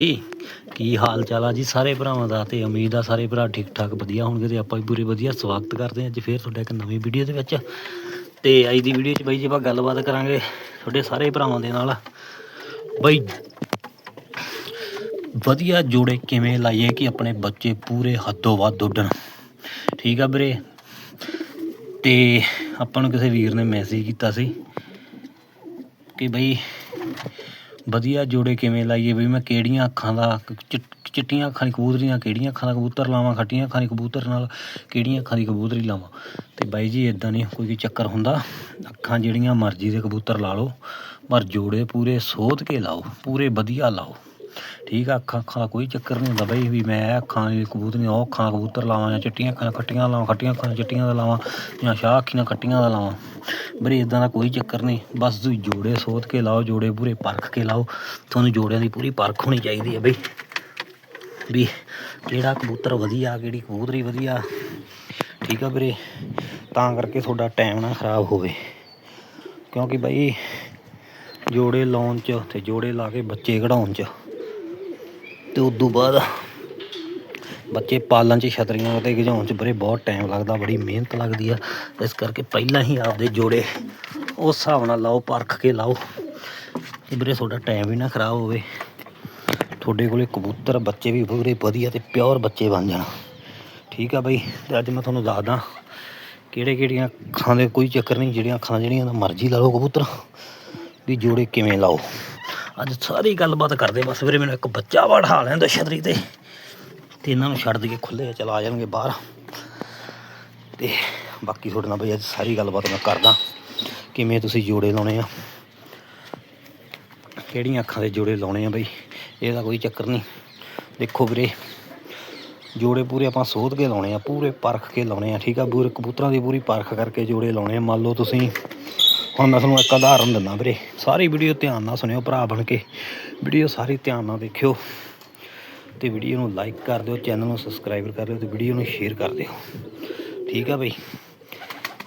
ਜੀ। ਕੀ ਹਾਲ ਚਾਲ ਆ ਜੀ ਸਾਰੇ ਭਰਾਵਾਂ ਦਾ ਤੇ ਉਮੀਦ ਆ ਸਾਰੇ ਭਰਾ ਠੀਕ ਠਾਕ ਵਧੀਆ ਹੋਣਗੇ ਤੇ ਆਪਾਂ ਵੀ ਪੂਰੇ ਵਧੀਆ ਸਵਾਗਤ ਕਰਦੇ ਹਾਂ ਅੱਜ ਫੇਰ ਤੁਹਾਡਾ ਇੱਕ ਨਵੀਂ ਵੀਡੀਓ ਦੇ ਵਿੱਚ। ਤੇ ਅੱਜ ਦੀ ਵੀਡੀਓ 'ਚ ਬਾਈ ਜੀ ਆਪਾਂ ਗੱਲਬਾਤ ਕਰਾਂਗੇ ਤੁਹਾਡੇ ਸਾਰੇ ਭਰਾਵਾਂ ਦੇ ਨਾਲ। ਬਾਈ, ਵਧੀਆ ਜੋੜੇ ਕਿਵੇਂ ਲਾਈਏ ਕਿ ਆਪਣੇ ਬੱਚੇ ਪੂਰੇ ਹੱਦੋਂ ਵੱਧ ਉੱਡਣ। ਠੀਕ ਆ ਵੀਰੇ? ਤੇ ਆਪਾਂ ਨੂੰ ਕਿਸੇ ਵੀਰ ਨੇ ਮੈਸੇਜ ਕੀਤਾ ਸੀ ਕਿ ਬਈ ਵਧੀਆ ਜੋੜੇ ਕਿਵੇਂ ਲਾਈਏ ਵੀ ਮੈਂ ਕਿਹੜੀਆਂ ਅੱਖਾਂ ਦਾ ਕ- ਚਿੱਟੀਆਂ ਅੱਖਾਂ ਦੀ ਕਬੂਤਰੀਆਂ, ਕਿਹੜੀਆਂ ਅੱਖਾਂ ਦਾ ਕਬੂਤਰ ਲਾਵਾਂ, ਖੱਟੀਆਂ ਅੱਖਾਂ ਦੀ ਕਬੂਤਰ ਨਾਲ ਕਿਹੜੀਆਂ ਅੱਖਾਂ ਦੀ ਕਬੂਤਰੀ ਲਾਵਾਂ। ਅਤੇ ਬਾਈ ਜੀ ਇੱਦਾਂ ਨਹੀਂ ਕੋਈ ਵੀ ਚੱਕਰ ਹੁੰਦਾ। ਅੱਖਾਂ ਜਿਹੜੀਆਂ ਮਰਜ਼ੀ ਦੇ ਕਬੂਤਰ ਲਾ ਲਓ, ਪਰ ਜੋੜੇ ਪੂਰੇ ਸੋਧ ਕੇ ਲਾਓ, ਪੂਰੇ ਵਧੀਆ ਲਾਓ। ਠੀਕ ਆ, ਅੱਖਾਂ ਅੱਖਾਂ ਦਾ ਕੋਈ ਚੱਕਰ ਨਹੀਂ ਹੁੰਦਾ ਬਈ ਵੀ ਮੈਂ ਇਹ ਅੱਖਾਂ ਦੀ ਕਬੂਤਰੀਆਂ, ਉਹ ਅੱਖਾਂ ਦਾ ਕਬੂਤਰ ਲਾਵਾਂ ਜਾਂ ਚਿੱਟੀਆਂ ਅੱਖਾਂ ਖੱਟੀਆਂ ਲਾਵਾਂ, ਖੱਟੀਆਂ ਅੱਖਾਂ ਚਿੱਟੀਆਂ ਦਾ ਲਾਵਾਂ ਜਾਂ ਸ਼ਾਹ ਅੱਖੀਆਂ ਖੱਟੀਆਂ ਦਾ ਲਾਵਾਂ। ਬਰੇ ਇਦਾਂ ਦਾ ਕੋਈ ਚੱਕਰ ਨਹੀਂ, ਬਸ ਤੁਸੀਂ ਜੋੜੇ ਸੋਧ ਕੇ ਲਾਓ, ਜੋੜੇ ਪੂਰੇ ਪਰਖ ਕੇ ਲਾਓ। ਤੁਹਾਨੂੰ ਜੋੜਿਆਂ ਦੀ ਪੂਰੀ ਪਰਖ ਹੋਣੀ ਚਾਹੀਦੀ ਹੈ ਬਈ। ਵੀ ਕਿਹੜਾ ਕਬੂਤਰ ਵਧੀਆ, ਕਿਹੜੀ ਕਬੂਤਰੀ ਵਧੀਆ। ਠੀਕ ਆ ਵੀਰੇ, ਤਾਂ ਕਰਕੇ ਤੁਹਾਡਾ ਟਾਈਮ ਨਾ ਖਰਾਬ ਹੋਵੇ। ਕਿਉਂਕਿ ਬਈ ਜੋੜੇ ਲਾਉਣ ਚ ਤੇ ਜੋੜੇ ਲਾ ਕੇ ਬੱਚੇ ਕਢਾਉਣ ਚ ਤੇ ਉਸ ਤੋਂ ਬਾਅਦ ਬੱਚੇ ਪਾਲਣ ਚ ਛਤਰੀਆਂ ਤੇ ਗਜਾਉਣ ਚ ਬਰੇ ਬਹੁਤ ਟਾਈਮ ਲੱਗਦਾ, ਬੜੀ ਮਿਹਨਤ ਲੱਗਦੀ ਆ। ਇਸ ਕਰਕੇ ਪਹਿਲਾਂ ਹੀ ਆਪਦੇ ਜੋੜੇ ਉਸ ਹਿਸਾਬ ਨਾਲ ਲਾਓ, ਪਰਖ ਕੇ ਲਾਓ ਕਿ ਵੀਰੇ ਤੁਹਾਡਾ ਟਾਈਮ ਵੀ ਨਾ ਖਰਾਬ ਹੋਵੇ। ਤੁਹਾਡੇ ਕੋਲੇ ਕਬੂਤਰ ਬੱਚੇ ਵੀ ਪੂਰੇ ਵਧੀਆ ਤੇ ਪਿਓਰ ਬੱਚੇ ਬਣ ਜਾਣ। ਠੀਕ ਆ ਬਈ, ਤੇ ਅੱਜ ਮੈਂ ਤੁਹਾਨੂੰ ਦੱਸਦਾ ਕਿਹੜੇ ਕਿਹੜੀਆਂ ਅੱਖਾਂ ਦੇ ਕੋਈ ਚੱਕਰ ਨਹੀਂ, ਜਿਹੜੀਆਂ ਅੱਖਾਂ ਜਿਹੜੀਆਂ ਦਾ ਮਰਜ਼ੀ ਲਾ ਲਓ ਕਬੂਤਰ, ਵੀ ਜੋੜੇ ਕਿਵੇਂ ਲਾਓ। ਅੱਜ ਸਾਰੀ ਗੱਲਬਾਤ ਕਰਦੇ ਬਸ ਵੀਰੇ, ਮੈਨੂੰ ਇੱਕ ਬੱਚਾ ਵੜਾ ਲੈਂਦਾ ਛਤਰੀ ਤੇ ਤੇ ਇਹਨਾਂ ਨੂੰ ਛੱਡ ਦਈਏ ਖੁੱਲੇ ਚਲਾ ਜਾਣਗੇ ਬਾਹਰ। ਤੇ ਬਾਕੀ ਤੁਹਾਡੇ ਨਾਲ ਬਈ ਅੱਜ ਸਾਰੀ ਗੱਲਬਾਤ ਮੈਂ ਕਰਦਾ। ਕਿਵੇਂ ਤੁਸੀਂ ਜੋੜੇ ਲਾਉਣੇ ਆ? ਕਿਹੜੀਆਂ ਅੱਖਾਂ ਦੇ ਜੋੜੇ ਲਾਉਣੇ ਆ ਬਈ? ਇਹਦਾ ਕੋਈ ਚੱਕਰ ਨਹੀਂ। ਦੇਖੋ ਵੀਰੇ, ਜੋੜੇ ਪੂਰੇ ਆਪਾਂ ਸੋਧ ਕੇ ਲਾਉਣੇ ਆ, ਪੂਰੇ ਪਰਖ ਕੇ ਲਾਉਣੇ ਆ, ਠੀਕ ਆ? ਪੂਰੇ ਕਬੂਤਰਾਂ ਦੀ ਪੂਰੀ ਪਰਖ ਕਰਕੇ ਜੋੜੇ ਲਾਉਣੇ ਆ। ਮੰਨ ਲਓ ਤੁਸੀਂ ਹੁਣ ਮੈਂ ਤੁਹਾਨੂੰ ਇੱਕ ਉਦਾਹਰਨ ਦਿੰਦਾ ਵੀਰੇ। ਸਾਰੀ ਵੀਡੀਓ ਧਿਆਨ ਨਾਲ ਸੁਣਿਓ ਭਰਾ ਬਣ ਕੇ। ਵੀਡੀਓ ਸਾਰੀ ਧਿਆਨ ਨਾਲ ਦੇਖਿਓ। ਤੇ ਵੀਡੀਓ ਨੂੰ ਲਾਈਕ ਕਰ ਦਿਓ ਚੈਨਲ ਨੂੰ ਸਬਸਕ੍ਰਾਈਬ ਕਰ ਦਿਓ ਤੇ ਵੀਡੀਓ ਨੂੰ ਸ਼ੇਅਰ ਕਰ ਦਿਓ। ਠੀਕ ਆ ਬਈ?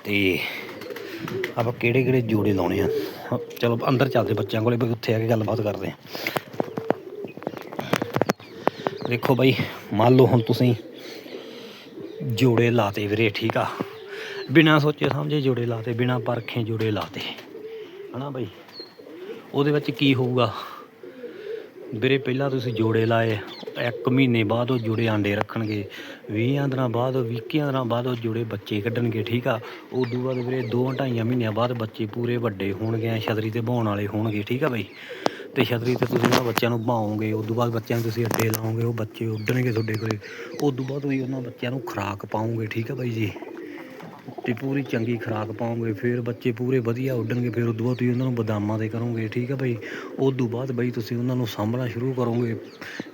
ਤੇ ਆਪਾਂ ਕਿਹੜੇ ਕਿਹੜੇ ਜੋੜੇ ਲਾਉਣੇ ਆ? ਚਲੋ ਅੰਦਰ ਚੱਲਦੇ ਬੱਚਿਆਂ ਕੋਲੇ ਵੀ ਉੱਥੇ ਆ ਕੇ ਗੱਲਬਾਤ ਕਰਦੇ ਆ। ਦੇਖੋ ਬਾਈ, ਮੰਨ ਲਓ ਹੁਣ ਤੁਸੀਂ ਜੋੜੇ ਲਾਤੇ ਵੀਰੇ, ਠੀਕ ਆ? ਬਿਨਾਂ ਸੋਚੇ ਸਮਝੇ ਜੋੜੇ ਲਾਤੇ, ਬਿਨਾਂ ਪਰਖੇ ਜੋੜੇ ਲਾਤੇ। ਹਨਾ ਬਾਈ? ਉਹਦੇ ਵਿੱਚ ਕੀ ਹੋਊਗਾ? ਵੀਰੇ, ਪਹਿਲਾਂ ਤੁਸੀਂ ਜੋੜੇ ਲਾਏ, ਇੱਕ ਮਹੀਨੇ ਬਾਅਦ ਉਹ ਜੁੜੇ ਆਂਡੇ ਰੱਖਣਗੇ 20 ਦਿਨਾਂ ਬਾਅਦ 21 ਦਿਨਾਂ ਬਾਅਦ ਉਹ ਜੁੜੇ ਬੱਚੇ ਕੱਢਣਗੇ, ਠੀਕ ਆ? ਉਦੋਂ ਬਾਅਦ ਵੀਰੇ 2 ਢਾਈਆਂ ਮਹੀਨਿਆਂ ਬਾਅਦ ਬੱਚੇ ਪੂਰੇ ਵੱਡੇ ਹੋਣਗੇ ਐਂ ਛਤਰੀ ਤੇ ਬਹਾਉਣ ਵਾਲੇ ਹੋਣਗੇ, ਠੀਕ ਆ ਬਈ? ਤੇ ਛਤਰੀ ਤੇ ਤੁਸੀਂ ਉਹਨਾਂ ਬੱਚਿਆਂ ਨੂੰ ਬਹਾਓਗੇ ਤੋਂ ਬਾਅਦ ਬੱਚਿਆਂ ਨੂੰ ਤੁਸੀਂ ਅੱਡੇ ਲਾਓਗੇ, ਉਹ ਬੱਚੇ ਉੱਡਣਗੇ ਤੁਹਾਡੇ ਕੋਲੇ ਤੋਂ ਬਾਅਦ ਤੁਸੀਂ ਉਹਨਾਂ ਬੱਚਿਆਂ ਨੂੰ ਖੁਰਾਕ ਪਾਓਗੇ, ਠੀਕ ਆ ਬਾਈ ਜੀ? ਤੇ ਪੂਰੀ ਚੰਗੀ ਖੁਰਾਕ ਪਾਉਂਗੇ ਫਿਰ ਬੱਚੇ ਪੂਰੇ ਵਧੀਆ ਉੱਡਣਗੇ, ਫਿਰ ਉਦੋਂ ਬਾਅਦ ਤੁਸੀਂ ਉਹਨਾਂ ਨੂੰ ਬਦਾਮਾਂ ਦੇ ਕਰੋਗੇ, ਠੀਕ ਆ ਬਈ? ਉਦੋਂ ਬਾਅਦ ਬਈ ਤੁਸੀਂ ਉਹਨਾਂ ਨੂੰ ਸਾਂਭਣਾ ਸ਼ੁਰੂ ਕਰੋਗੇ,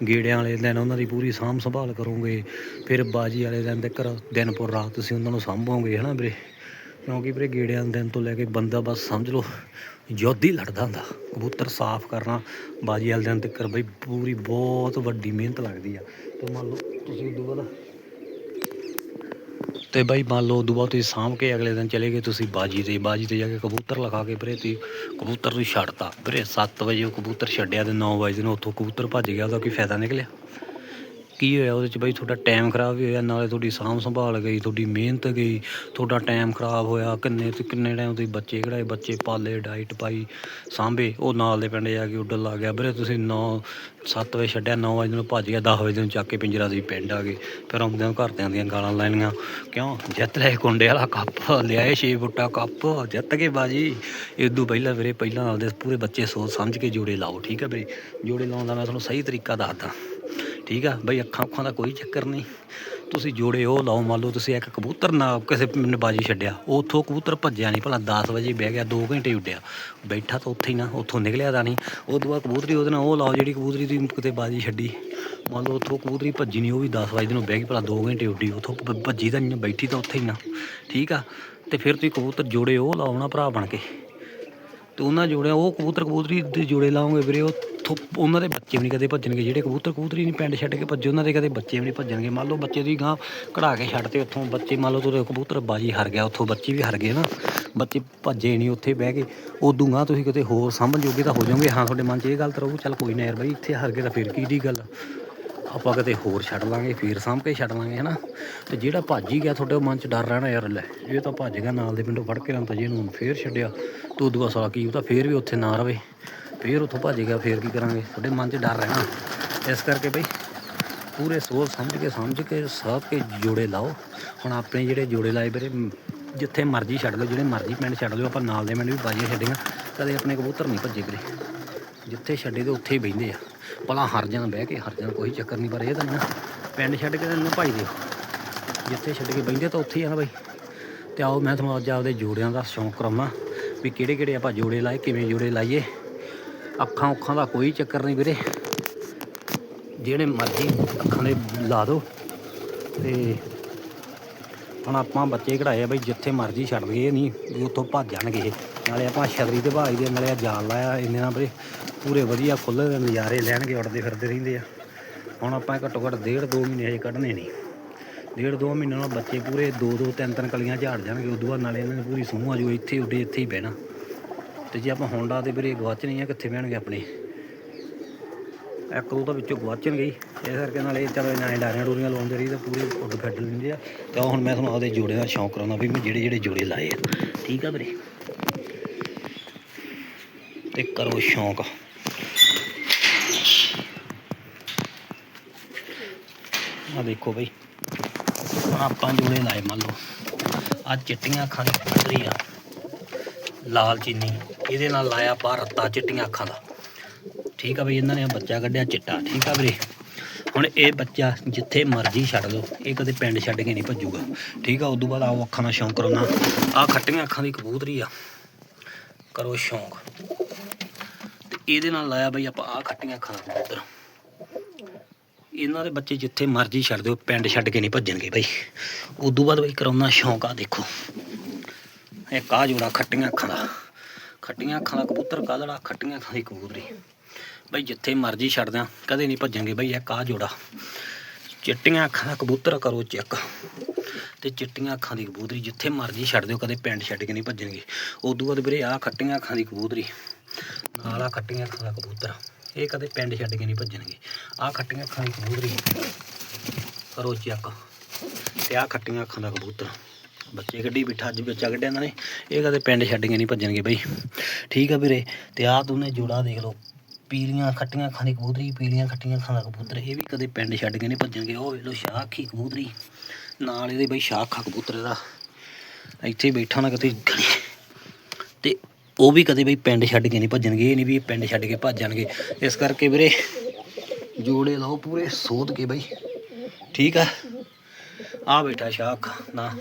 ਗੇੜਿਆਂ ਵਾਲੇ ਦਿਨ ਉਹਨਾਂ ਦੀ ਪੂਰੀ ਸਾਂਭ ਸੰਭਾਲ ਕਰੋਗੇ, ਫਿਰ ਬਾਜੀ ਵਾਲੇ ਦਿਨ ਤੱਕ ਦਿਨ ਪੁਰ ਰਾਤ ਤੁਸੀਂ ਉਹਨਾਂ ਨੂੰ ਸਾਂਭੋਗੇ, ਹਨਾ ਵੀਰੇ? ਕਿਉਂਕਿ ਵੀਰੇ ਗੇੜਿਆਂ ਦੇ ਦਿਨ ਤੋਂ ਲੈ ਕੇ ਬੰਦਾ ਬਸ ਸਮਝ ਲਓ ਯੁੱਧ ਹੀ ਲੜਦਾ ਹੁੰਦਾ, ਕਬੂਤਰ ਸਾਫ਼ ਕਰਨਾ, ਬਾਜੀ ਵਾਲੇ ਦਿਨ ਤੱਕ ਬਈ ਪੂਰੀ ਬਹੁਤ ਵੱਡੀ ਮਿਹਨਤ ਲੱਗਦੀ ਆ। ਤੇ ਮੰਨ ਲਓ ਤੁਸੀਂ ਉਦੋਂ ਬਾਅਦ ਤੇ ਬਾਈ ਮੰਨ ਲਓ ਉਦੋਂ ਬਾਅਦ ਤੁਸੀਂ ਸਾਂਭ ਕੇ ਅਗਲੇ ਦਿਨ ਚਲੇ ਗਏ, ਤੁਸੀਂ ਬਾਜੀ ਤੇ ਬਾਜੀ ਤੇ ਜਾ ਕੇ ਕਬੂਤਰ ਲਗਾ ਕੇ ਵੀਰੇ ਤੁਸੀਂ ਕਬੂਤਰ ਨੂੰ ਛੱਡਤਾ। ਵੀਰੇ 7 ਵਜੇ ਉਹ ਕਬੂਤਰ ਛੱਡਿਆ ਤੇ 9 ਵਜੇ ਨੂੰ ਉੱਥੋਂ ਕਬੂਤਰ ਭੱਜ ਗਿਆ, ਉਹਦਾ ਕੋਈ ਫਾਇਦਾ ਨਿਕਲਿਆ? ਕੀ ਹੋਇਆ ਉਹਦੇ ਚ ਬਾਈ? ਤੁਹਾਡਾ ਟਾਈਮ ਖਰਾਬ ਵੀ ਹੋਇਆ, ਨਾਲੇ ਤੁਹਾਡੀ ਸਾਂਭ ਸੰਭਾਲ ਗਈ, ਤੁਹਾਡੀ ਮਿਹਨਤ ਗਈ, ਤੁਹਾਡਾ ਟਾਈਮ ਖਰਾਬ ਹੋਇਆ, ਕਿੰਨੇ ਤੇ ਕਿੰਨੇ ਟਾਈਮ ਤੁਸੀਂ ਬੱਚੇ ਕਢਾਏ, ਬੱਚੇ ਪਾਲੇ ਡਾਈਟ ਪਾਈ, ਸਾਂਭੇ, ਉਹ ਨਾਲ ਦੇ ਪਿੰਡ ਜਾ ਕੇ ਉੱਡਣ ਲੱਗ ਗਿਆ। ਵੀਰੇ ਤੁਸੀਂ 9 7 ਵਜੇ ਛੱਡਿਆ 9 ਵਜੇ ਨੂੰ ਭੱਜ ਗਿਆ 10 ਵਜੇ ਨੂੰ ਚੱਕ ਕੇ ਪਿੰਜਰਾ ਸੀ ਪਿੰਡ ਆ ਗਏ। ਫਿਰ ਆਉਂਦਿਆਂ ਘਰਦਿਆਂ ਦੀਆਂ ਗਾਲਾਂ ਲੈਣੀਆਂ, ਕਿਉਂ? ਜਿੱਤ ਲੈ ਕੁੰਡੇ ਵਾਲਾ ਕੱਪ, ਲਿਆਏ ਛੇ ਫੁੱਟਾ ਕੱਪ, ਜਿੱਤ ਕੇ ਬਾਜੀ। ਇਦੋਂ ਪਹਿਲਾਂ ਵੀਰੇ, ਪਹਿਲਾਂ ਆਪਦੇ ਪੂਰੇ ਬੱਚੇ ਸੋਚ ਸਮਝ ਕੇ ਜੋੜੇ ਲਾਓ, ਠੀਕ ਹੈ ਵੀਰੇ ਜੋੜੇ ਲਾਉਣ ਦਾ ਮੈਂ ਤੁਹਾਨੂੰ ਸਹੀ ਤਰੀਕਾ ਦੱਸਦਾ। ਠੀਕ ਆ? ਬਈ ਅੱਖਾਂ ਅੱਖਾਂ ਦਾ ਕੋਈ ਚੱਕਰ ਨਹੀਂ। ਤੁਸੀਂ ਜੋੜੇ ਉਹ ਲਾਓ, ਮੰਨ ਲਓ ਤੁਸੀਂ ਇੱਕ ਕਬੂਤਰ ਨਾ ਕਿਸੇ ਨੇ ਬਾਜੀ ਛੱਡਿਆ। ਉੱਥੋਂ ਕਬੂਤਰ ਭੱਜਿਆ ਨਹੀਂ, ਭਲਾ 10 ਵਜੇ ਬਹਿ ਗਿਆ 2 ਘੰਟੇ ਉੱਡਿਆ। ਬੈਠਾ ਤਾਂ ਉੱਥੇ ਹੀ ਨਾ, ਉੱਥੋਂ ਨਿਕਲਿਆ ਤਾਂ ਨਹੀਂ। ਉਹ ਤੋਂ ਬਾਅਦ ਕਬੂਤਰੀ ਉਹਦੇ ਨਾਲ ਉਹ ਲਾਓ, ਜਿਹੜੀ ਕਬੂਤਰੀ ਤੁਸੀਂ ਕਿਤੇ ਬਾਜੀ ਛੱਡੀ। ਮੰਨ ਲਓ ਉੱਥੋਂ ਕਬੂਤਰੀ ਭੱਜੀ ਨਹੀਂ, ਉਹ ਵੀ 10 ਵਜੇ ਨੂੰ ਬਹਿ ਗਈ, ਭਲਾ 2 ਘੰਟੇ ਉੱਡੀ। ਉੱਥੋਂ ਭ- ਭੱਜੀ ਤਾਂ ਨਹੀਂ, ਬੈਠੀ ਤਾਂ ਉੱਥੇ ਹੀ ਨਾ। ਠੀਕ ਆ? ਤੇ ਫਿਰ ਤੁਸੀਂ ਕਬੂਤਰ ਜੋੜੇ ਉਹ ਲਾਓ ਨਾ ਭਰਾ ਬਣ ਕੇ। ਤੇ ਉਹਨਾਂ ਜੋੜਿਆ, ਉਹ ਕਬੂਤਰ ਕਬੂਤਰੀ ਦੇ ਜੋੜੇ ਲਾਉਂਗੇ ਵੀਰੇ, ਉਹ ਉੱਥੋਂ ਉਹਨਾਂ ਦੇ ਬੱਚੇ ਵੀ ਨਹੀਂ ਕਦੇ ਭੱਜਣਗੇ, ਜਿਹੜੇ ਕਬੂਤਰ ਕਬੂਤਰੀ ਨਹੀਂ ਪਿੰਡ ਛੱਡ ਕੇ ਭੱਜੇ, ਉਹਨਾਂ ਦੇ ਕਦੇ ਬੱਚੇ ਵੀ ਨਹੀਂ ਭੱਜਣਗੇ। ਮੰਨ ਲਓ ਬੱਚੇ ਦੀ ਗਾਂ ਕਢਾ ਕੇ ਛੱਡਤੇ ਉੱਥੋਂ ਬੱਚੇ, ਮੰਨ ਲਓ ਤੁਹਾਡੇ ਕਬੂਤਰ ਬਾਜੀ ਹਾਰ ਗਿਆ, ਉੱਥੋਂ ਬੱਚੇ ਵੀ ਹਾਰ ਗਏ ਨਾ, ਬੱਚੇ ਭੱਜੇ ਨਹੀਂ ਉੱਥੇ ਬਹਿ ਕੇ। ਉਦੋਂ ਗਾਂ ਤੁਸੀਂ ਕਿਤੇ ਹੋਰ ਸਾਂਭਣ ਜੋਗੇ ਤਾਂ ਹੋ ਜਾਓਗੇ। ਹਾਂ, ਤੁਹਾਡੇ ਮਨ 'ਚ ਇਹ ਗੱਲ ਤਾਂ ਰਹੂ, ਚੱਲ ਕੋਈ ਨਾ ਯਾਰ ਬਾਈ, ਇੱਥੇ ਹਾਰ ਗਏ ਤਾਂ ਫਿਰ ਕੀ ਦੀ ਗੱਲ ਆਪਾਂ ਕਿਤੇ ਹੋਰ ਛੱਡ ਲਾਂਗੇ, ਫੇਰ ਸਾਂਭ ਕੇ ਛੱਡ ਲਾਂਗੇ, ਹਨਾ? ਤੇ ਜਿਹੜਾ ਭੱਜ ਹੀ ਗਿਆ, ਤੁਹਾਡੇ ਮਨ 'ਚ ਡਰ ਰਹਿਣਾ ਯਾਰ, ਲੈ, ਇਹ ਤਾਂ ਭੱਜ ਗਿਆ, ਨਾਲ ਦੇ ਪਿੰਡੋਂ ਫੜ ਕੇ ਰਹਿੰਦਾ ਤਾਂ ਜੇ ਇਹਨੂੰ ਫੇਰ ਛੱਡਿਆ। ਤੂੰ ਦੂਆ ਸਾਲਾ ਕੀ ਉਹ ਤਾਂ ਫੇਰ ਵੀ ਉੱਥੇ ਨਾ ਰਵੇ। ਫੇਰ ਉੱਥੋਂ ਭੱਜ ਗਿਆ, ਫੇਰ ਕੀ ਕਰਾਂਗੇ? ਤੁਹਾਡੇ ਮਨ 'ਚ ਡਰ ਰਹਿਣਾ। ਇਸ ਕਰਕੇ ਬਈ ਪੂਰੇ ਸੋਚ ਸਮਝ ਕੇ ਸਮਝ ਕੇ, ਸਭ ਕੇ ਜੋੜੇ ਲਾਓ। ਹੁਣ ਆਪਣੇ ਜਿਹੜੇ ਜੋੜੇ ਲਾਏ ਵੀਰੇ, ਜਿੱਥੇ ਮਰਜ਼ੀ ਛੱਡ ਲਓ, ਜਿਹੜੇ ਮਰਜ਼ੀ ਪਿੰਡ ਛੱਡ ਲਿਓ, ਆਪਾਂ ਨਾਲ ਦੇ ਪਿੰਡ ਵੀ ਬਾਜੀਆਂ ਛੱਡੀਆਂ। ਕਦੇ ਆਪਣੇ ਕਬੂਤਰ ਨਹੀਂ ਭੱਜੇ ਵੀਰੇ। ਜਿੱਥੇ ਛੱਡੇ ਤੇ ਉੱਥੇ ਹੀ ਬਹਿੰਦੇ ਆ। ਭਲਾ ਹਰ ਜਾਣ ਬਹਿ ਕੇ, ਹਰ ਜਾਣ ਕੋਈ ਚੱਕਰ ਨਹੀਂ, ਪਰ ਇਹ ਤਾਂ ਨਾ ਪਿੰਡ ਛੱਡ ਕੇ ਤਾਂ ਇਹਨੂੰ ਭਾਈ ਦਿਓ। ਜਿੱਥੇ ਛੱਡ ਕੇ ਬਹਿੰਦੇ ਤਾਂ ਉੱਥੇ ਹੀ ਆ ਨਾ ਬਾਈ। ਤੇ ਆਓ, ਮੈਂ ਤੁਹਾਨੂੰ ਅੱਜ ਆਪਦੇ ਜੋੜਿਆਂ ਦਾ ਸ਼ੌਂਕ ਕਰਾਵਾਂ ਵੀ ਕਿਹੜੇ ਕਿਹੜੇ ਆਪਾਂ ਜੋੜੇ ਲਾਏ, ਕਿਵੇਂ ਜੋੜੇ ਲਾਈਏ। ਅੱਖਾਂ ਉੱਖਾਂ ਦਾ ਕੋਈ ਚੱਕਰ ਨਹੀਂ ਵੀਰੇ। ਜਿਹੜੇ ਮਰਜ਼ੀ ਅੱਖਾਂ ਦੇ ਲਾ ਦਿਓ। ਤੇ ਹੁਣ ਆਪਾਂ ਬੱਚੇ ਕਢਾਏ ਆ ਬਈ, ਜਿੱਥੇ ਮਰਜ਼ੀ ਛੱਡ ਲਈਏ ਨਹੀਂ ਵੀ ਉੱਥੋਂ ਭੱਜ ਜਾਣਗੇ ਇਹ। ਨਾਲੇ ਆਪਾਂ ਛਤਰੀ ਤੇ ਭਾਈ ਦੇ, ਨਾਲੇ ਜਾਲ ਲਾਇਆ ਇੰਨੇ ਨਾਲ ਵੀਰੇ। ਪੂਰੇ ਵਧੀਆ ਖੁੱਲ੍ਹੇ ਦੇ ਨਜ਼ਾਰੇ ਲੈਣਗੇ, ਉੱਡਦੇ ਫਿਰਦੇ ਰਹਿੰਦੇ ਆ। ਹੁਣ ਆਪਾਂ ਘੱਟੋ ਘੱਟ ਡੇਢ ਦੋ ਮਹੀਨੇ ਹਜੇ ਕੱਢਣੇ ਨਹੀਂ। ਡੇਢ ਦੋ ਮਹੀਨੇ ਨਾਲ ਬੱਚੇ ਪੂਰੇ ਦੋ ਦੋ ਤਿੰਨ ਤਿੰਨ ਕਲੀਆਂ ਝਾੜ ਜਾਣਗੇ, ਉਦੋਂ ਬਾਅਦ ਨਾਲੇ ਇਹਨਾਂ ਨੇ ਪੂਰੀ ਸੂਹ ਆ ਜੂ ਇੱਥੇ ਉੱਡੇ, ਇੱਥੇ ਹੀ ਬਹਿਣਾ। ਤੇ ਜੇ ਆਪਾਂ ਹੋਂਡਾ ਦੇ ਵੀਰੇ ਗਵਾਚਣੇ ਆ, ਕਿੱਥੇ ਬਹਿਣਗੇ ਆਪਣੇ? ਇੱਕ ਦੋ ਤਾਂ ਵਿੱਚੋਂ ਗਵਾਚਣ ਗਈ ਇਸ ਕਰਕੇ ਨਾਲ ਇਹ ਚਲੋ ਇਹਨਾਂ ਡਾਰੀਆਂ ਡੋਰੀਆਂ ਲਾਉਂਦੇ ਰਹੀ ਤਾਂ ਪੂਰੇ ਉੱਡ ਫੱਡ ਲੈਂਦੇ ਆ। ਤਾਂ ਆਹ ਹੁਣ ਮੈਂ ਤੁਹਾਨੂੰ ਆਪਦੇ ਜੋੜੇ ਦਾ ਸ਼ੌਂਕ ਕਰਾਉਂਦਾ ਵੀ ਮੈਂ ਜਿਹੜੇ ਜਿਹੜੇ ਜੋੜੇ ਲਾਏ ਆ। ਠੀਕ ਆ ਵੀਰੇ? ਤੇ ਕਰੋ ਸ਼ੌਂਕ। ਆ ਦੇਖੋ ਬਈ ਹੁਣ ਆਪਾਂ ਜੋੜੇ ਲਾਏ ਮੰਨ ਲਓ। ਆ ਚਿੱਟੀਆਂ ਅੱਖਾਂ ਦੀ ਪੁੱਤਰੀ ਆ। ਲਾਲ ਚੀਨੀ। ਇਹਦੇ ਨਾਲ ਲਾਇਆ ਪਾ ਰੱਤਾ ਚਿੱਟੀਆਂ ਅੱਖਾਂ ਦਾ। ਠੀਕ ਆ ਬਈ, ਇਹਨਾਂ ਨੇ ਬੱਚਾ ਕੱਢਿਆ ਚਿੱਟਾ, ਠੀਕ ਆ ਵੀਰੇ? ਹੁਣ ਇਹ ਬੱਚਾ ਜਿੱਥੇ ਮਰਜ਼ੀ ਛੱਡ ਲਓ ਇਹ ਕਦੇ ਪਿੰਡ ਛੱਡ ਕੇ ਨਹੀਂ ਭੱਜੂਗਾ। ਠੀਕ ਆ, ਉਦੋਂ ਬਾਅਦ ਆਓ ਅੱਖਾਂ ਦਾ ਸ਼ੌਂਕ ਕਰਾਉਣਾ। ਆ ਖੱਟੀਆਂ ਅੱਖਾਂ ਦੀ ਕਬੂਤਰੀ ਆ। ਕਰੋ ਸ਼ੌਂਕ। ਤੇ ਇਹਦੇ ਨਾਲ ਲਾਇਆ ਬਈ ਆਪਾਂ ਆ ਖੱਟੀਆਂ ਅੱਖਾਂ ਦਾ ਕਬੂਤਰ। ਇਹਨਾਂ ਦੇ ਬੱਚੇ ਜਿੱਥੇ ਮਰਜ਼ੀ ਛੱਡ ਦਿਓ, ਪਿੰਡ ਛੱਡ ਕੇ ਨਹੀਂ ਭੱਜਣਗੇ ਬਈ। ਉਦੋਂ ਬਾਅਦ ਬਈ ਕਰਾਉਣਾ ਸ਼ੌਂਕ ਆ, ਦੇਖੋ। ਇੱਕ ਆ ਜੋੜਾ ਖੱਟੀਆਂ ਅੱਖਾਂ ਦਾ। ਖੱਟੀਆਂ ਅੱਖਾਂ ਦਾ ਕਬੂਤਰ, ਕਾਹਦਾ ਖੱਟੀਆਂ ਅੱਖਾਂ ਦੀ ਕਬੂਤਰੀ। ਬਈ ਜਿੱਥੇ ਮਰਜ਼ੀ ਛੱਡ ਕਦੇ ਨਹੀਂ ਭੱਜਾਂਗੇ ਬਈ ਇਹ ਆ ਜੋੜਾ। ਚਿੱਟੀਆਂ ਅੱਖਾਂ ਦਾ ਕਬੂਤਰ ਕਰੋ ਚੈੱਕ। ਤੇ ਚਿੱਟੀਆਂ ਅੱਖਾਂ ਦੀ ਕਬੂਤਰੀ ਜਿੱਥੇ ਮਰਜ਼ੀ ਛੱਡ ਦਿਓ, ਕਦੇ ਪਿੰਡ ਛੱਡ ਕੇ ਨਹੀਂ ਭੱਜਣਗੇ ਉਦੋਂ ਬਾਅਦ ਵੀਰੇ ਆਹ ਖੱਟੀਆਂ ਅੱਖਾਂ ਦੀ ਕਬੂਤਰੀ, ਨਾਲ ਆ ਖੱਟੀਆਂ ਅੱਖਾਂ ਦਾ ਕਬੂਤਰ। ਇਹ ਕਦੇ ਪਿੰਡ ਛੱਡ ਕੇ ਨਹੀਂ ਭੱਜਣਗੇ। ਆਹ ਖੱਟੀਆਂ ਅੱਖਾਂ ਦੀ ਕਬੂਤਰੀ, ਕਰੋ ਚੈੱਕ। ਤੇ ਆਹ ਖੱਟੀਆਂ ਅੱਖਾਂ ਦਾ ਕਬੂਤਰ। ਬੱਚੇ ਕੱਢੀ ਬਿਠਾ ਅੱਜ ਬੱਚਾ ਕੱਢਿਆ ਇਹਨਾਂ ਨੇ। ਇਹ ਕਦੇ ਪਿੰਡ ਛੱਡ ਕੇ ਨਹੀਂ ਭੱਜਣਗੇ ਬਈ। ਠੀਕ ਆ ਵੀਰੇ, ਤੇ ਆਹ ਤੂੰ ਜੋੜਾ ਦੇਖ ਲਓ। ਪੀਲੀਆਂ ਖੱਟੀਆਂ ਅੱਖਾਂ ਦੀ ਕਬੂਤਰੀ, ਪੀਲੀਆਂ ਖੱਟੀਆਂ ਅੱਖਾਂ ਕਬੂਤਰ। ਇਹ ਵੀ ਕਦੇ ਪਿੰਡ ਛੱਡ ਕੇ ਨਹੀਂ ਭੱਜਣਗੇ। ਉਹ ਵੇ ਲਓ ਸ਼ਾਹ ਅੱਖੀ ਕਬੂਤਰੀ। ਨਾਲ ਇਹਦੇ ਬਈ ਸ਼ਾਹ ਅੱਖਾਂ ਕਬੂਤਰ ਇਹਦਾ। ਇੱਥੇ ਬੈਠਾ ਨਾ ਕਿਤੇ ਤੇ ਉਹ ਵੀ ਕਦੇ ਬਈ ਪਿੰਡ ਛੱਡ ਕੇ ਨਹੀਂ ਭੱਜਣਗੇ। ਇਹ ਨਹੀਂ ਵੀ ਇਹ ਪਿੰਡ ਛੱਡ ਕੇ ਭੱਜ ਜਾਣਗੇ ਇਸ ਕਰਕੇ ਵੀਰੇ ਜੋੜੇ ਲਾਓ ਪੂਰੇ ਸੋਧ ਕੇ ਬਈ। ਠੀਕ ਆ? ਆ ਬੈਠਾ ਸ਼ਾਖ। ਨਾ।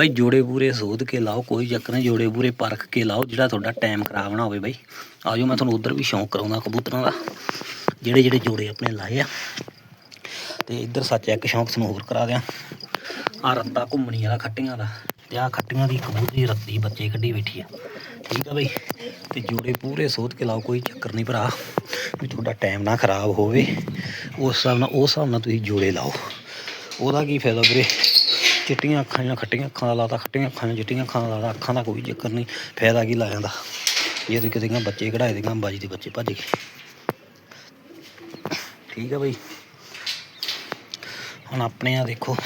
ਬਈ ਜੋੜੇ ਪੂਰੇ ਸੋਧ ਕੇ ਲਾਓ, ਕੋਈ ਚੱਕਰ ਨਹੀਂ, ਜੋੜੇ ਪੂਰੇ ਪਰਖ ਕੇ ਲਾਓ, ਜਿਹੜਾ ਤੁਹਾਡਾ ਟਾਈਮ ਖਰਾਬ ਨਾ ਹੋਵੇ ਬਈ। ਆਜੋ ਮੈਂ ਤੁਹਾਨੂੰ ਉਧਰ ਵੀ ਸ਼ੌਂਕ ਕਰਾਉਂਦਾ ਕਬੂਤਰਾਂ ਦਾ, ਜਿਹੜੇ ਜਿਹੜੇ ਜੋੜੇ ਆਪਣੇ ਲਾਏ ਆ। ਤੇ ਇੱਧਰ ਸੱਚ ਇੱਕ ਸ਼ੌਂਕ ਤੁਹਾਨੂੰ ਹੋਰ ਕਰਾ ਦਿਆਂ। ਆ ਰੱਤਾ ਘੁੰਮਣੀ ਵਾਲਾ ਖੱਟੀਆਂ ਦਾ, ਤੇ ਆ ਖੱਟੀਆਂ ਦੀ ਕਬੂਤਰੀ ਰੱਤੀ ਬੱਚੇ ਕੱਢੀ ਬੈਠੀ ਆ। ਠੀਕ ਆ ਬਈ, ਤੇ ਜੋੜੇ ਪੂਰੇ ਸੋਧ ਕੇ ਲਾਓ, ਕੋਈ ਚੱਕਰ ਨਹੀਂ ਭਰਾ, ਵੀ ਤੁਹਾਡਾ ਟਾਈਮ ਨਾ ਖਰਾਬ ਹੋਵੇ। ਉਸ ਹਿਸਾਬ ਨਾਲ ਉਸ ਹਿਸਾਬ ਨਾਲ ਤੁਸੀਂ ਜੋੜੇ ਲਾਓ। ਉਹਦਾ ਕੀ ਫਾਇਦਾ ਵੀਰੇ? ਚਿੱਟੀਆਂ ਅੱਖਾਂ ਜਾਂ ਖੱਟੀਆਂ ਅੱਖਾਂ ਦਾ ਲਾਤਾ, ਖੱਟੀਆਂ ਅੱਖਾਂ ਜਾਂ ਚਿੱਟੀਆਂ ਅੱਖਾਂ ਦਾ ਲਾਤਾ, ਅੱਖਾਂ ਦਾ ਕੋਈ ਚੱਕਰ ਨਹੀਂ, ਫਾਇਦਾ ਕੀ ਲਾ ਜਾਂਦਾ? ਜੇ ਤੁਸੀਂ ਕਿਤੇ ਦੀਆਂ ਬੱਚੇ ਕਢਾਏ ਦੇ ਬਾਜੀ ਦੇ ਬੱਚੇ ਭੱਜ ਗਏ। ਠੀਕ ਆ ਬਈ। ਹੁਣ ਆਪਣੇ ਆ ਦੇਖੋ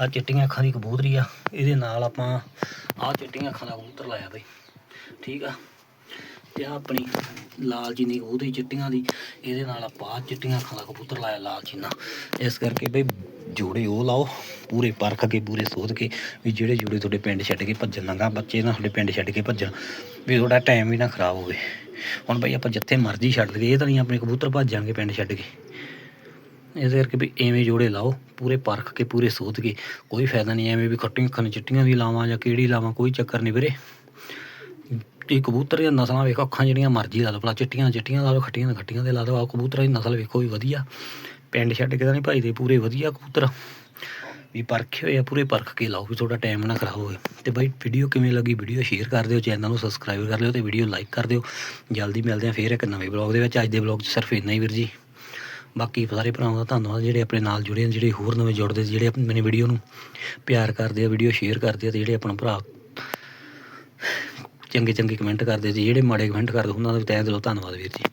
ਆ ਚਿੱਟੀਆਂ ਅੱਖਾਂ ਦੀ ਕਬੂਤਰੀ ਆ, ਇਹਦੇ ਨਾਲ ਆਪਾਂ ਆ ਚਿੱਟੀਆਂ ਅੱਖਾਂ ਦਾ ਕਬੂਤਰ ਲਾਇਆ ਬਈ। ਠੀਕ ਆ? ਤੇ ਆ ਆਪਣੀ ਲਾਲ ਚੀਨੀ, ਉਹਦੀ ਚਿੱਟੀਆਂ ਦੀ, ਇਹਦੇ ਨਾਲ ਆਪਾਂ ਆਹ ਚਿੱਟੀਆਂ ਅੱਖਾਂ ਦਾ ਕਬੂਤਰ ਲਾਇਆ, ਲਾਲ ਚੀਨਾ। ਇਸ ਕਰਕੇ ਬਈ ਜੋੜੇ ਉਹ ਲਾਓ। ਪੂਰੇ ਪਰਖ ਕੇ, ਪੂਰੇ ਸੋਧ ਕੇ ਵੀ ਜਿਹੜੇ ਜੋੜੇ ਤੁਹਾਡੇ ਪਿੰਡ ਛੱਡ ਕੇ ਭੱਜਣ ਲੰਗਾ, ਬੱਚੇ ਨਾ ਤੁਹਾਡੇ ਪਿੰਡ ਛੱਡ ਕੇ ਭੱਜਣ, ਵੀ ਤੁਹਾਡਾ ਟਾਈਮ ਵੀ ਨਾ ਖਰਾਬ ਹੋਵੇ। ਹੁਣ ਬਈ ਆਪਾਂ ਜਿੱਥੇ ਮਰਜ਼ੀ ਛੱਡ ਲਈਏ ਇਹ ਤਾਂ ਨਹੀਂ ਆਪਣੇ ਕਬੂਤਰ ਭੱਜ ਜਾਣਗੇ ਪਿੰਡ ਛੱਡ ਕੇ। ਇਸ ਕਰਕੇ ਵੀ ਐਵੇਂ ਜੋੜੇ ਲਾਓ, ਪੂਰੇ ਪਰਖ ਕੇ, ਪੂਰੇ ਸੋਧ ਕੇ। ਕੋਈ ਫਾਇਦਾ ਨਹੀਂ, ਐਵੇਂ ਵੀ ਖੱਟੀਆਂ ਅੱਖਾਂ ਨੂੰ ਚਿੱਟੀਆਂ ਦੀ ਲਾਵਾਂ ਜਾਂ ਕਿਹੜੀ ਲਾਵਾਂ, ਕੋਈ ਚੱਕਰ ਨਹੀਂ ਵੀਰੇ। ਇਹ ਕਬੂਤਰ ਦੀਆਂ ਨਸਲਾਂ ਵੇਖੋ, ਅੱਖਾਂ ਜਿਹੜੀਆਂ ਮਰਜ਼ੀ ਲਾ ਲਓ, ਭਲਾ ਚਿੱਟੀਆਂ ਚਿੱਟੀਆਂ ਲਾ ਲਓ, ਖੱਟੀਆਂ ਖੱਟੀਆਂ ਦੇ ਲਾ ਲਓ ਆ ਕਬੂਤਰਾਂ ਦੀ ਨਸਲ ਵੇਖੋ ਵੀ ਵਧੀਆ। ਪਿੰਡ ਛੱਡ ਕੇ ਤਾਂ ਨਹੀਂ ਭਾਈ ਦੇ ਪੂਰੇ ਵਧੀਆ ਕਬੂਤਰ। ਵੀ ਪਰਖੇ ਹੋਏ ਆ, ਪੂਰੇ ਪਰਖ ਕੇ ਲਾਓ, ਵੀ ਤੁਹਾਡਾ ਟਾਈਮ ਨਾ ਖਰਾਬ ਹੋਵੇ। ਤੇ ਬਾਈ ਵੀਡੀਓ ਕਿਵੇਂ ਲੱਗੀ? ਵੀਡੀਓ ਸ਼ੇਅਰ ਕਰ ਦਿਓ ਚੈਨਲ ਨੂੰ ਸਬਸਕ੍ਰਾਈਬ ਕਰ ਲਿਓ ਤੇ ਵੀਡੀਓ ਲਾਈਕ ਕਰ ਦਿਓ। ਜਲਦੀ ਮਿਲਦੇ ਆ ਫੇਰ ਇੱਕ ਨਵੇਂ ਬਲੌਗ ਦੇ ਵਿੱਚ। ਅੱਜ ਦੇ ਬਲੌਗ 'ਚ ਸਿਰਫ ਇੰਨਾ ਹੀ ਵੀਰ ਜੀ। ਬਾਕੀ ਸਾਰੇ ਭਰਾਵਾਂ ਦਾ ਧੰਨਵਾਦ, ਜਿਹੜੇ ਆਪਣੇ ਨਾਲ ਜੁੜੇ ਨੇ, ਜਿਹੜੇ ਹੋਰ ਨਵੇਂ ਜੁੜਦੇ ਜਿਹੜੇ ਆਪਣੀ ਵੀਡੀਓ ਨੂੰ ਪਿਆਰ ਕਰਦੇ ਆ ਵੀਡੀਓ ਸ਼ੇਅਰ ਕਰਦੇ ਆ ਤੇ ਜਿਹੜੇ ਆਪਣਾ ਭਰਾ ਚੰਗੇ ਚੰਗੇ ਕਮੈਂਟ ਕਰਦੇ ਜੀ ਜਿਹੜੇ ਮਾੜੇ ਕਮੈਂਟ ਕਰਦੇ ਉਹਨਾਂ ਦਾ ਵੀ ਤਹਿ ਦਿਲੋਂ ਧੰਨਵਾਦ ਵੀਰ ਜੀ।